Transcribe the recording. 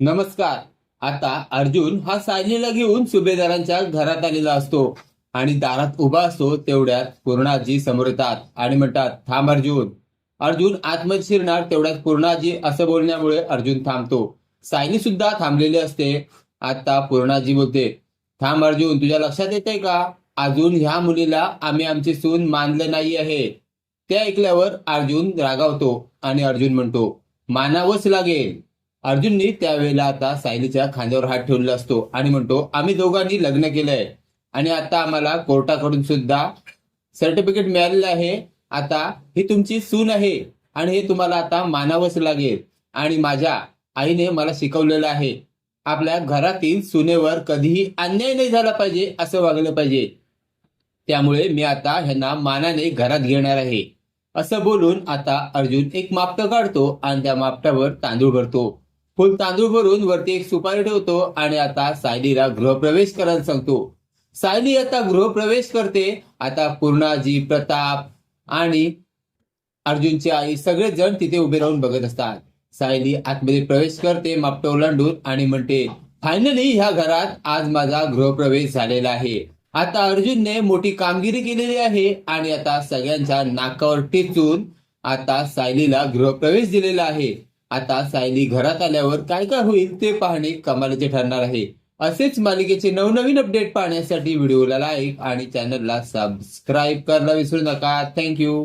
नमस्कार. आता अर्जुन हा सायलीला घेऊन सुभेदारांच्या घरात आलेला असतो आणि दारात उभा असतो तेवढ्यात पूर्णाजी समोर येतात आणि म्हणतात थांब अर्जुन. अर्जुन आतमध्ये शिरणार तेवढ्यात पूर्णाजी असं बोलण्यामुळे अर्जुन थांबतो. सायली सुद्धा थांबलेली असते. आता पूर्णाजी बोलते थांब अर्जुन तुझ्या लक्षात येते का? अजून ह्या मुलीला आम्ही आमची सून मानलं नाही आहे. ते ऐकल्यावर अर्जुन रागावतो आणि अर्जुन म्हणतो मानावंच लागेल. अर्जुननी त्यावेळेला आता सायलीच्या खांद्यावर हात ठेवलेला असतो आणि म्हणतो आम्ही दोघांनी लग्न केलंय आणि आता आम्हाला कोर्टाकडून सुद्धा सर्टिफिकेट मिळालेलं आहे. आता ही तुमची सून आहे आणि हे तुम्हाला आता मानावंच लागेल आणि माझ्या आईने मला शिकवलेलं आहे. आपल्या घरातील सुनेवर कधीही अन्याय नाही झाला पाहिजे असं वागलं पाहिजे. त्यामुळे मी आता ह्यांना मानाने घरात घेणार आहे. असं बोलून आता अर्जुन एक मापटं काढतो आणि त्या मापटावर तांदूळ भरतो. फुल तांदूळ भरून वरती एक सुपारी ठेवतो आणि आता सायलीला गृहप्रवेश करायला सांगतो. सायली आता गृहप्रवेश करते. आता पूर्णाजी प्रताप आणि अर्जुनची आई सगळे जण तिथे उभे राहून बघत असतात. सायली आतमध्ये प्रवेश करते मापट ओलांडून आणि म्हणते फायनली ह्या घरात आज माझा गृहप्रवेश झालेला आहे. आता अर्जुनने मोठी कामगिरी केलेली आहे आणि आता सगळ्यांच्या नाकावर टेचून आता सायलीला गृहप्रवेश दिलेला आहे. आता सायली घरात आल्यावर काय काय होईल ते पाहणे कमालीचे ठरणार आहे. असेच मालिकेचे नवनवीन अपडेट पाहण्यासाठी व्हिडिओला लाईक आणि चॅनलला सबस्क्राईब करायला विसरू नका. थँक्यू